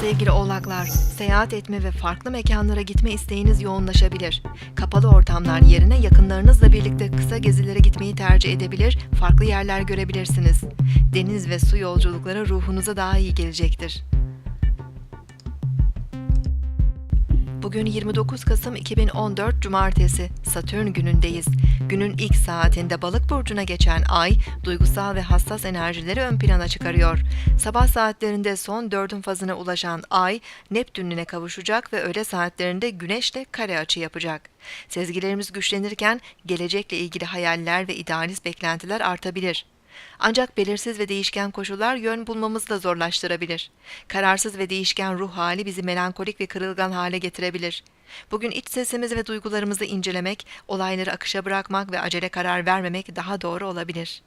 sevgili oğlaklar, seyahat etme ve farklı mekanlara gitme isteğiniz yoğunlaşabilir. Kapalı ortamlar yerine yakınlarınızla birlikte kısa gezilere gitmeyi tercih edebilir, farklı yerler görebilirsiniz. Deniz ve su yolculukları ruhunuza daha iyi gelecektir. Bugün 29 Kasım 2014 Cumartesi, Satürn günündeyiz. Günün ilk saatinde Balık burcuna geçen Ay, duygusal ve hassas enerjileri ön plana çıkarıyor. Sabah saatlerinde son dördün fazına ulaşan Ay, Neptün'üne kavuşacak ve öğle saatlerinde Güneş'le kare açı yapacak. Sezgilerimiz güçlenirken gelecekle ilgili hayaller ve idealist beklentiler artabilir. Ancak belirsiz ve değişken koşullar yön bulmamızı da zorlaştırabilir. Kararsız ve değişken ruh hali bizi melankolik ve kırılgan hale getirebilir. Bugün iç sesimizi ve duygularımızı incelemek, olayları akışa bırakmak ve acele karar vermemek daha doğru olabilir.